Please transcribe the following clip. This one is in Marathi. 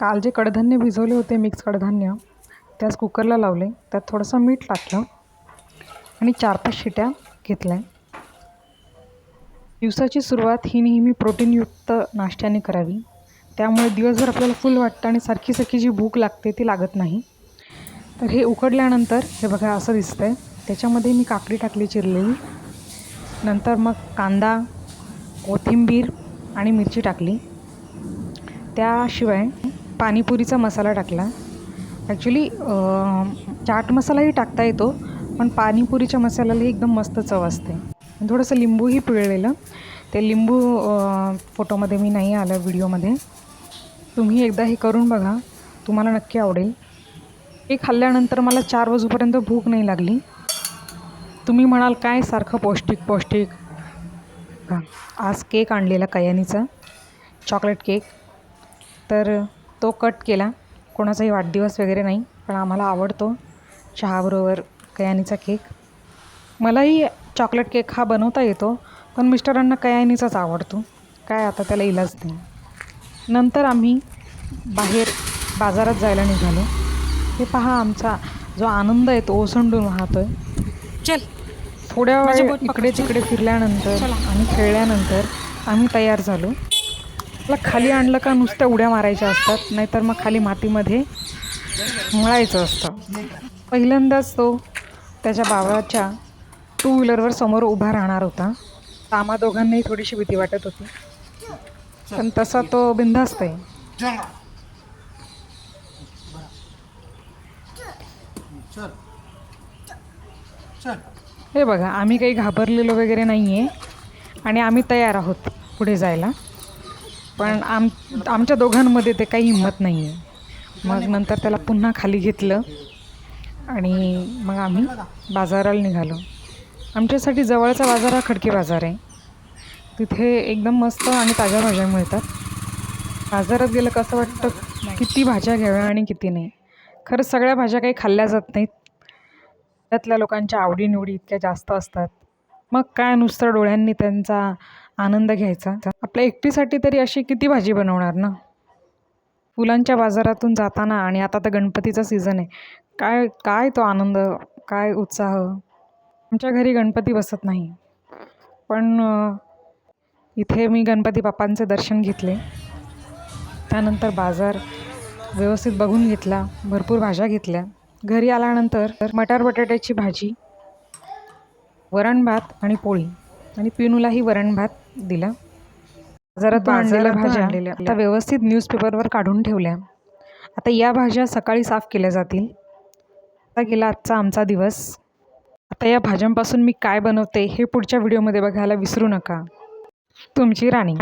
काल जे कडधान्य भिजवले होते मिक्स कडधान्य त्याच कुकरला लावले. त्यात थोडंसं मीठ टाकलं आणि चार पाच शिट्या घेतल्या. दिवसाची सुरुवात ही नेहमी प्रोटीनयुक्त नाश्त्याने करावी. त्यामुळे दिवसभर आपल्याला फुल वाटतं आणि सारखी सारखी जी भूक लागते ती लागत नाही. तर हे उकडल्यानंतर हे बघा असं दिसतं आहे त्याच्यामध्ये मी काकडी टाकली चिरलेली. नंतर मग कांदा कोथिंबीर आणि मिरची टाकली. त्याशिवाय पाणीपुरीचा मसाला टाकला. ॲक्च्युली चाट मसालाही टाकता येतो पण पाणीपुरीच्या मसाल्याला एकदम मस्त चव असते. थोडंसं लिंबूही पिळलेलं. ते लिंबू फोटोमध्ये मी नाही आलं व्हिडिओमध्ये. तुम्ही एकदा हे करून बघा. तुम्हाला नक्की आवडेल. हे खाल्ल्यानंतर मला चार वाजूपर्यंत भूक नाही लागली. तुम्ही म्हणाल काय सारखं पौष्टिक पौष्टिक? आज केक आणलेला कयानीचा. Chocolate cake. तर तो कट केला. कोणाचाही वाढदिवस वगैरे नाही पण आम्हाला आवडतो चहाबरोबर कयानीचा केक. मलाही चॉकलेट केक हा बनवता येतो पण मिस्टरांना कयानीचाच आवडतो. काय आता त्याला इलाज नाही नंतर आम्ही बाहेर बाजारात जायला निघालो. हे पहा आमचा जो आनंद आहे तो ओसंडून वाहतोय. चल. थोड्या वेळ. इकडे तिकडे फिरल्यानंतर. आणि खेळल्यानंतर आम्ही तयार झालो. त्याला खाली आणलं का नुसत्या उड्या मारायच्या असतात नाहीतर मग खाली मातीमध्ये मळायचं असतं. पहिल्यांदाच तो त्याच्या बाबाच्या टू व्हीलरवर समोर उभा राहणार होता. आम्हा दोघांनाही थोडीशी भीती वाटत होती. पण तसा तो बिनधास्त आहे. हे बघा आम्ही काही घाबरलेलो वगैरे नाही आहे आणि आम्ही तयार आहोत पुढे जायला. पण आम आमच्या दोघांमध्ये ते काही हिंमत नाही आहे मग नंतर त्याला पुन्हा खाली घेतलं आणि मग आम्ही बाजाराला निघालो. आमच्यासाठी जवळचा बाजार हा खडकी बाजार आहे. तिथे एकदम मस्त आणि ताज्या भाज्या मिळतात. बाजारात गेलं कसं वाटतं किती भाज्या घ्याव्या आणि किती नाही. खरंच सगळ्या भाज्या काही खाल्ल्या जात नाहीत. त्यातल्या लोकांच्या आवडीनिवडी इतक्या जास्त असतात. मग काय नुसतं डोळ्यांनी त्यांचा आनंद घ्यायचा? आपल्या एकटीसाठी तरी अशी किती भाजी बनवणार ना? फुलांच्या बाजारातून जाताना आणि आता तर गणपतीचा सीझन आहे. काय काय तो आनंद काय उत्साह? आमच्या घरी गणपती बसत नाही. पण इथे मी गणपती बाप्पांचे दर्शन घेतले. त्यानंतर बाजार व्यवस्थित बघून घेतला. भरपूर भाज्या घेतल्या. घरी आल्यानंतर मटार बटाट्याची भाजी वरण भात आणि पोळी. आणि पिनूलाही वरण भात दिला. बाजारातून आणलेल्या भाज्या आता व्यवस्थित न्यूजपेपरवर काढून ठेवल्या. आता या भाज्या सकाळी साफ केल्या जातील. आता गेला आजचा आमचा दिवस. आता या भाज्यांपासून मी काय बनवते हे पुढच्या व्हिडिओमध्ये बघायला विसरू नका. तुमची राणी.